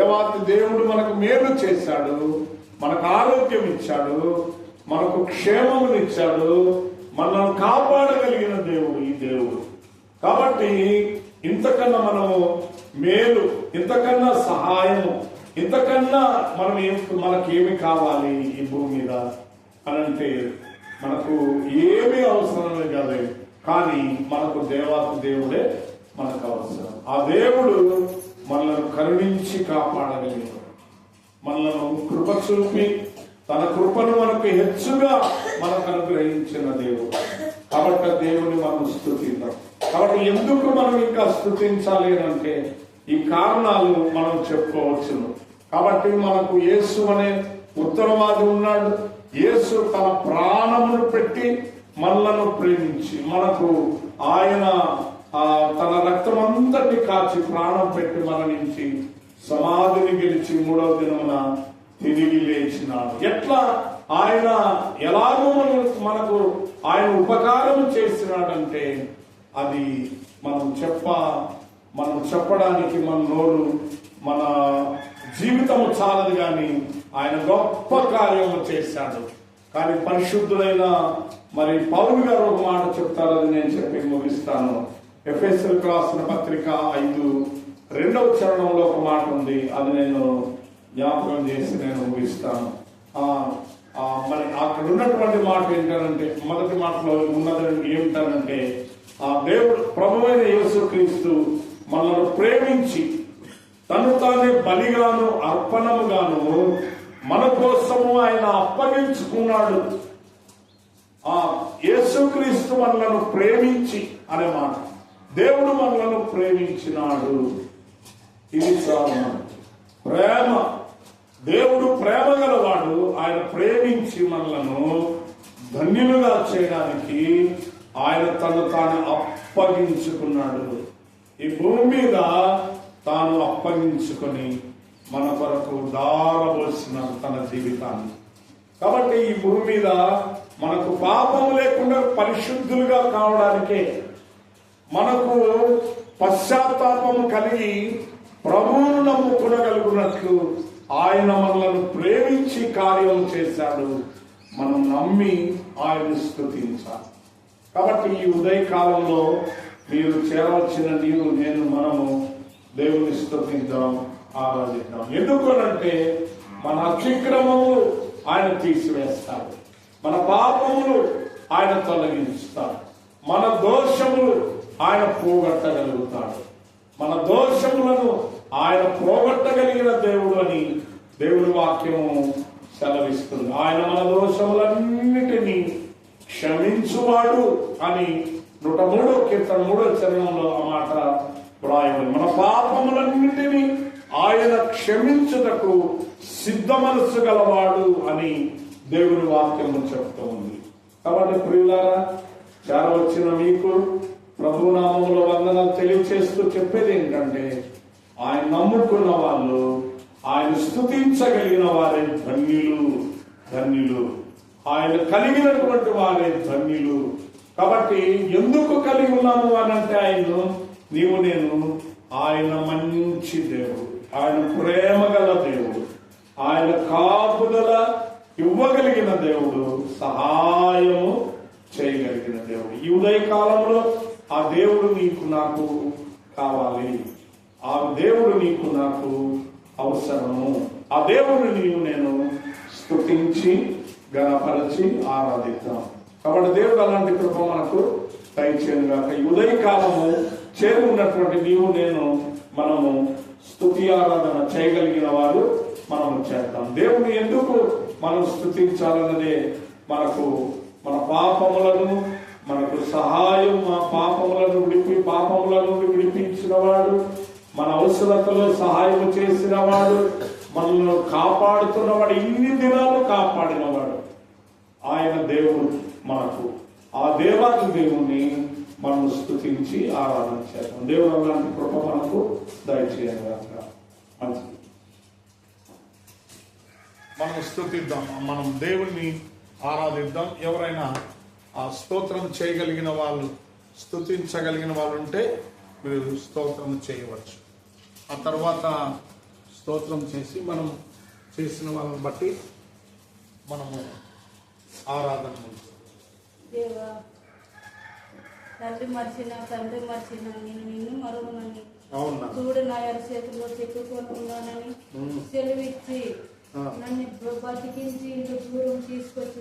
దేవాతి దేవుడు మనకు మేలు చేశాడు మనకు ఆరోగ్యం ఇచ్చాడు మనకు క్షేమమునిచ్చాడు మనల్ని కాపాడగలిగిన దేవుడు ఈ దేవుడు. కాబట్టి ఇంతకన్నా మనము మేలు ఇంతకన్నా సహాయము ఇంతకన్నా మనం ఏం మనకేమి కావాలి ఈ భూమి మీద అని అంటే మనకు ఏమీ అవసరం కాదు. కానీ మనకు దేవాత దేవుడే మనకు అవసరం. ఆ దేవుడు మనలను కరుణించి కాపాడగలిగిన మనలను కృప చూపి తన కృపను మనకు హెచ్చుగా మనకు అనుగ్రహించిన దేవుడు. కాబట్టి ఆ దేవుని మనం స్థుతిద్దాం. కాబట్టి ఎందుకు మనం ఇంకా స్థుతించాలి అని అంటే ఈ కారణాలు మనం చెప్పుకోవచ్చును. కాబట్టి మనకు యేసు అనే ఉత్తరవాది ఉన్నాడు. యేసు తన ప్రాణమును పెట్టి మనలను ప్రేమించి మనకు ఆయన తన రక్తమంతటి కాచి ప్రాణం పెట్టి మన నుంచి సమాధిని గెలిచి మూడవ దినమున తిరిగి లేచినాడు. ఎట్లా? ఆయన ఎలాగో మనకు మనకు ఆయన ఉపకారం చేసినాడంటే అది మనం చెప్ప మనం చెప్పడానికి మన నోరు మన జీవితము చాలదు కానీ ఆయన గొప్ప కార్యము చేశాడు. కానీ పరిశుద్ధులైన మరి పౌరు గారు ఒక మాట చెప్తారని నేను చెప్పి ముగిస్తాను. ఎఫ్ఎస్ఎల్ రాసిన పత్రిక ఐదు. రెండవ చరణంలో ఒక మాట ఉంది. అది నేను జ్ఞాపకం చేసి నేను ముగిస్తాను. మరి అక్కడ ఉన్నటువంటి మాట ఏంటంటే మొదటి మాటలో ఉన్నది ఏమిటనంటే ఆ దేవుడు ప్రభువైన యేసుక్రీస్తు మనల్ని ప్రేమించి తను తానే బలిగాను అర్పణముగాను మన కోసము ఆయన అప్పగించుకున్నాడు. ఆ యేసుక్రీస్తు మనలను ప్రేమించి అనే మాట. దేవుడు మనలను ప్రేమించినాడు. ఇది చాలు ప్రేమ. దేవుడు ప్రేమ గలవాడు ఆయన ప్రేమించి మనలను ధన్యులుగా చేయడానికి ఆయన తను తాను అప్పగించుకున్నాడు. ఈ భూమి మీద తాను అప్పగించుకొని మన కొరకు దారవలసిన తన జీవితాన్ని. కాబట్టి ఈ భూమి మీద మనకు పాపం లేకుండా పరిశుద్ధులుగా కావడానికే మనకు పశ్చాత్తాపం కలిగి ప్రభువును నమ్ముకునగలుగునట్లు ఆయన మనలను ప్రేమించి కార్యం చేశాడు. మనం నమ్మి ఆయన స్థుతించాలి కాబట్టి ఈ ఉదయకాలంలో మీరు చేరవలసిన నీవు నేను మనము దేవుని స్థుతిద్దాం ఆరాధిద్దాం. ఎందుకనంటే మన అతిక్రమములు ఆయన తీసివేస్తాడు మన పాపములు ఆయన తొలగిస్తాడు మన దోషములు ఆయన పోగొట్టగలుగుతాడు. మన దోషములను ఆయన పోగొట్టగలిగిన దేవుడు అని దేవుడి వాక్యము సెలవిస్తుంది. ఆయన మన దోషములన్నిటినీ క్షమించువాడు అని నూట మూడో కీర్తన మూడో చరణంలో ఆ మాట వ్రాయబడి మన పాపములన్నిటినీ ఆయన క్షమించుటకు సిద్ధ మనస్సు గలవాడు అని దేవుని వాక్యము చెప్తూ ఉంది కాబట్టి ప్రియులారా వచ్చిన మీకు ప్రభునామంలో వందనాలు తెలియచేస్తూ చెప్పేది ఏంటంటే ఆయన నమ్ముకున్న వాళ్ళు ఆయన స్థుతించగలిగిన వారే ధన్యులు ధన్యులు. ఆయన కలిగినటువంటి వారే ధన్యులు. కాబట్టి ఎందుకు కలిగి ఉన్నాము అని అంటే ఆయన నీవు నేను ఆయన మంచి దేవుడు ఆయన ప్రేమ గల దేవుడు ఆయన కాపుదల ఇవ్వగలిగిన దేవుడు సహాయము చేయగలిగిన దేవుడు. ఈ ఉదయ కాలంలో ఆ దేవుడు నీకు నాకు కావాలి. ఆ దేవుడు నీకు నాకు అవసరము. ఆ దేవుడు నీవు నేను స్థుతించి గణపరచి ఆరాధిద్దాం. కాబట్టి దేవుడు అలాంటి కృప మనకు దయచేయను గాక ఈ ఉదయ కాలము నీవు నేను మనము స్థుతి ఆరాధన చేయగలిగిన వారు మనము చేద్దాం. దేవుని ఎందుకు మనం స్థుతించాలన్నదే మనకు మన పాపములను సహాయం మా పాపములను విడిపి పాపముల నుండి విడిపించిన వాడు. మన అవసరతలో సహాయం చేసిన వాడు. మనల్ని కాపాడుతున్నవాడు ఇన్ని దినాలు కాపాడినవాడు ఆయన దేవుడు మనకు. ఆ దేవాది దేవుణ్ణి మనం స్థుతించి ఆరాధన చేద్దాం. దేవుడు అలాంటి కృప మనకు దయచేయగలగా మంచిది. మనం స్థుతిద్దాం మనం దేవుణ్ణి ఆరాధిద్దాం. ఎవరైనా ఆ స్తోత్రం చేయగలిగిన వాళ్ళు స్థుతించగలిగిన వాళ్ళు ఉంటే మీరు స్తోత్రం చేయవచ్చు ఆ తర్వాత స్తోత్రం చేసి మనం చేసిన వాళ్ళని బట్టి మనము ఆరాధన. దేవా తండ్రి మర్చిన తండ్రి మర్చిన నేను నిన్ను మరుగునని చూడు నా ఎర చేతిలో చెక్కుకొని ఉన్నానని ఉమ్. సెలవిచ్చి. నన్ను బతికించి ఇంత దూరం తీసుకొచ్చి